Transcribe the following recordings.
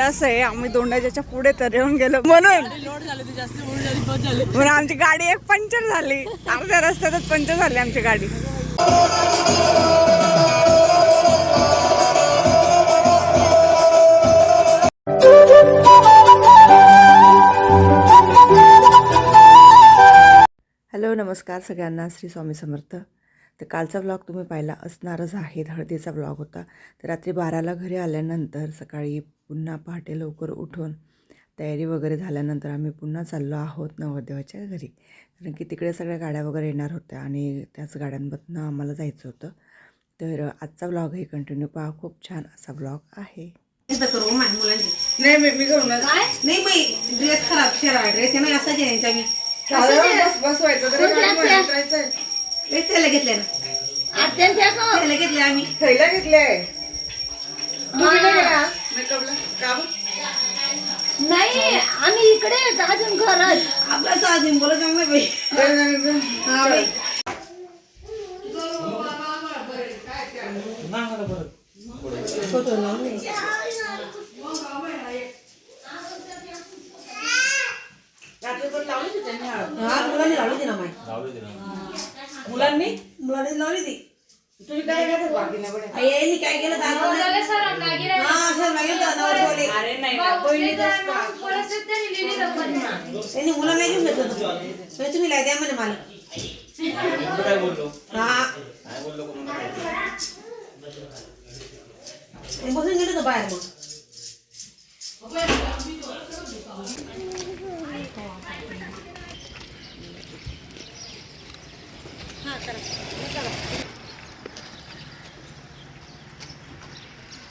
असं आहे आम्ही दोंडाच्या पुढे तर येऊन गेलो. म्हणून. म्हणून आमची गाडी एक पंक्चर झाली. अर्ध्या रस्त्यातच पंक्चर झाली आमची गाडी. हॅलो नमस्कार सगळ्यांना. श्री स्वामी समर्थ. तर कालचा ब्लॉग तुम्ही पाहिला असणारच आहे. हळदीचा ब्लॉग होता. तर रात्री बाराला घरी आल्यानंतर सकाळी पुन्हा पहाटे लवकर उठून तयारी वगैरे झाल्यानंतर आम्ही पुन्हा चाललो आहोत नवरदेवाच्या घरी. कारण की तिकडे सगळ्या गाड्या वगैरे येणार होत्या आणि त्याच गाड्यांमधनं आम्हाला जायचं होतं. तर आजचा ब्लॉग हे कंटिन्यू पहा. खूप छान असा ब्लॉग आहे. करू मुलांची. नाही मी मी करू नाही बाई ड्रेस खराब शेरा ड्रेस आहे ना असाच आहे यांच्या मी बसवायचं लय त्याला घेतले ना. घेतले आम्ही. थैला घेतले मेकअपला? का बरं? नाही आम्ही इकडे आहेत, अजून घरात. आपला बोलत जाऊ नाही बाई. हा फोटो. हा मुलांनी लावली ती ना माय. मुलांनी? मुलांनी लावली ती. तुम्ही काय करता बाकी नाही बरं? आई, यांनी काय केलं दाखवलं त्यांनी मुलं नाही घेऊन घेतलं तर तुम्ही लाई द्या म्हणे मला काय बोललो हा काय बोललो कोणाला ते बसून गेलो तर बाहेर मग म्हणजे पिकअप जास्त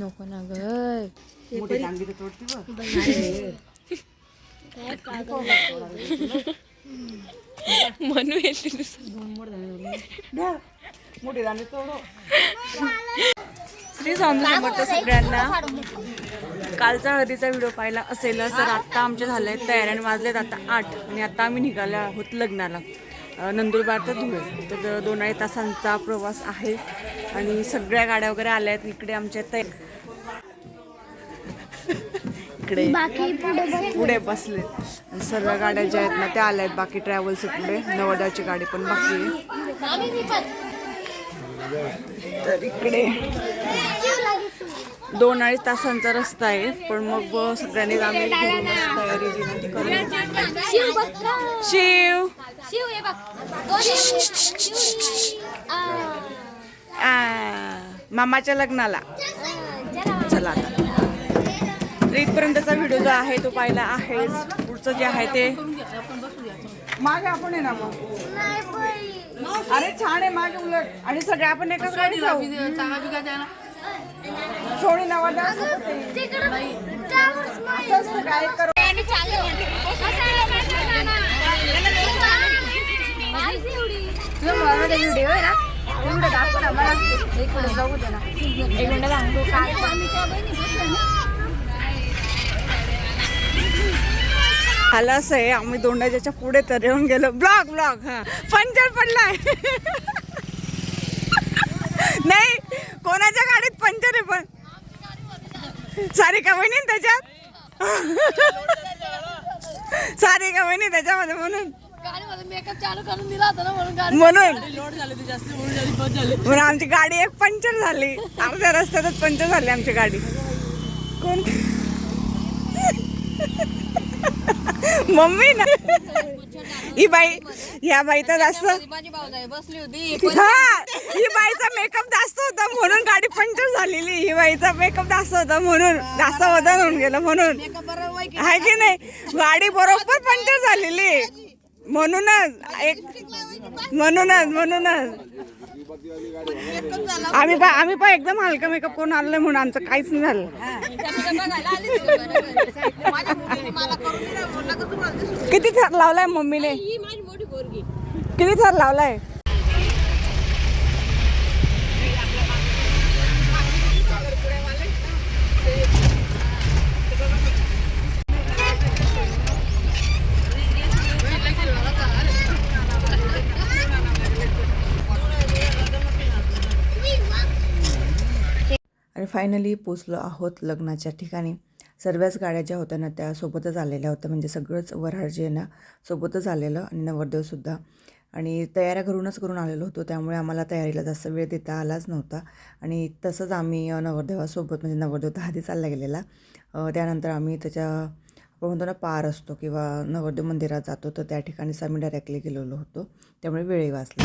नको ना ग. मोठी डांगी तर तोडती बघ. म्हणू येते द्या. मोठी दांडी तोडो. श्री स्वामी समर्थ सगळ्यांना. कालचा हळदीचा व्हिडिओ पाहिला असेलच तर आत्ता आमचे झाले तयारी आणि वाजलेत आता आठ. आणि आता आम्ही निघाले आहोत लग्नाला. नंदुरबार तर धुळे. तर दोन अडीच तासांचा प्रवास आहे. आणि सगळ्या गाड्या वगैरे आल्या आहेत. इकडे आमच्या तय इकडे पुढे बसले. आणि सर्व गाड्या ज्या आहेत ना त्या आल्या आहेत. बाकी ट्रॅव्हल्स पुढे नवदाची गाडी पण बाकी आहे. तर इकडे दोन अडीच तासांचा रस्ता आहे. पण मग सगळ्यांनी आम्ही तयारी ती शिव! शिव हे बघ. मामाच्या लग्नाला. चला आता. तर इथपर्यंतचा व्हिडिओ जो आहे तो पाहिला आहेच. पुढचं जे आहे ते. मागे आपण आहे ना मग. अरे छान आहे मागे उलट. आणि सगळे आपण एकाच गाडीत जाऊ. सोडी नवादा असं होते. असं असतं काय करू. आणि चालू. तुझ्या व्हिडिओ आहे ना तो व्हिडिओ दाखव ना मला एक मिनिट बघू दे ना. एक मिनिट सांगतो काय आलं असं आहे आम्ही दोंडाच्या पुढे तर येऊन गेलो. ब्लॉग ब्लॉग हा. पंचर पडलाय. नाही कोणाच्या गाडीत पंचर आहे पण? सारी का बहिणी त्याच्यात? सारी का बहिणी त्याच्यामध्ये म्हणून. मेकअप चालू करून दिला होता ना म्हणून म्हणून. लोड झाले ते जास्त लोड झाली बस झाले. म्हणून आमची गाडी एक पंचर झाली. अर्ध्या रस्त्यातच पंचर झाली आमची गाडी. कोण? मम्मी ना. ही बाई ह्या बाईचा जास्त माझी भाऊ बसली होती. हा ही बाईचा मेकअप जास्त होता म्हणून गाडी पंचर झालेली. ही बाईचा मेकअप जास्त होता म्हणून जास्त वजन होऊन गेलं म्हणून. आहे की नाही? गाडी बरोबर पंचर झालेली. म्हणूनच एक म्हणूनच म्हणूनच. आम्ही पा आम्ही पण एकदम हलका मेकअप करून आलोय म्हणून आमचं काहीच नाही झालं. किती थर लावलाय मम्मीने? किती थर लावलाय आणि फायनली पोचलो आहोत लग्नाच्या ठिकाणी. सर्वच गाड्या ज्या होत्या ना त्या सोबतच आलेल्या होत्या. म्हणजे सगळंच वऱ्हाड जे ना सोबतच आलेलं आणि नवरदेवसुद्धा आणि तयाऱ्या घरूनच करून आलेलो होतो. त्यामुळे आम्हाला तयारीला जास्त वेळ देता आलाच नव्हता. आणि तसंच आम्ही नवरदेवासोबत म्हणजे नवरदेव तर आधी चालला गेलेला. त्यानंतर आम्ही त्याच्या आपण म्हणतो ना पार असतो किंवा नवरदेव मंदिरात जातो तर त्या ठिकाणीच आम्ही डायरेक्टली गेलेलो होतो. त्यामुळे वेळही वाचला.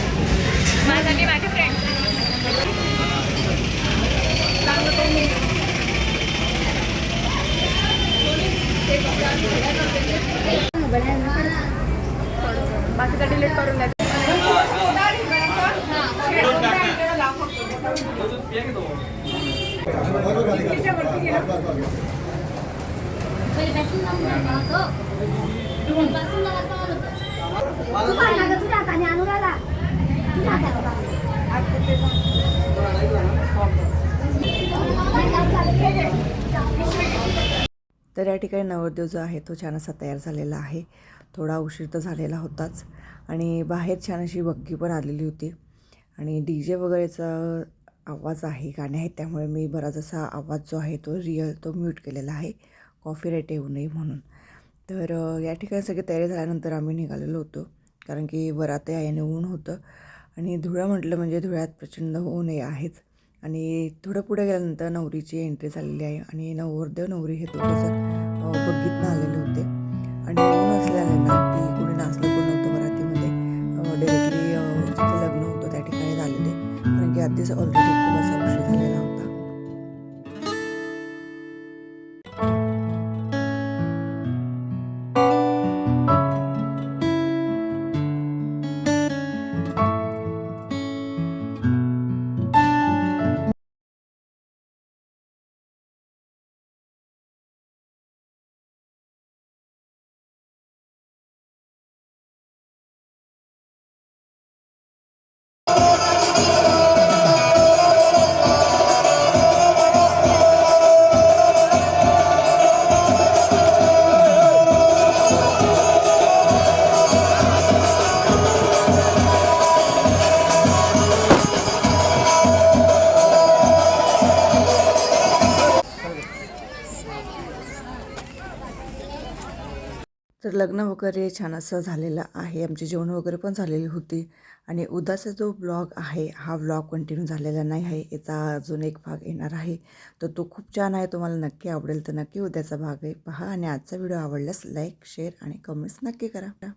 बाकीचं डिलीट करून द्या. तर या ठिकाणी नवरदेव जो आहे तो छान असा तयार झालेला आहे. थोडा उशीर तर झालेला होताच. आणि बाहेर छान अशी बग्गी पण आलेली होती. आणि डी जे वगैरेचा आवाज आहे गाणे आहेत त्यामुळे मी बराच असा आवाज जो आहे तो रिअल तो म्यूट केलेला आहे. कॉफी रेट येऊ नये म्हणून. तर या ठिकाणी सगळी तयारी झाल्यानंतर आम्ही निघालेलो होतो. कारण की वरात याने ऊन होतं. आणि धुळं म्हटलं म्हणजे धुळ्यात प्रचंड ऊनही आहेच. आणि थोडं पुढे गेल्यानंतर नवरीची एंट्री झालेली आहे. आणि नवरदेव नवरी हे दोघं जण आलेले होते. आणि ऊन असल्याने ना ती कोणी नाचलं पण नव्हतं मराठीमध्ये. डायरेक्टली जिथे लग्न होतं त्या ठिकाणी झालेले. कारण की आधीच ऑलरेडी खूप असा उशीर झालेला होता. तर लग्न वगैरे छान असं झालेलं आहे. आमची जेवण वगैरे पण झालेली होती. आणि उद्याचा जो ब्लॉग आहे हा ब्लॉग कंटिन्यू झालेला नाही आहे. याचा अजून एक भाग येणार आहे. तर तो खूप छान आहे. तुम्हाला नक्की आवडेल तर नक्की उद्याचा भाग आहे. पहा आणि आजचा व्हिडिओ आवडल्यास लाईक शेअर आणि कमेंट्स नक्की करा.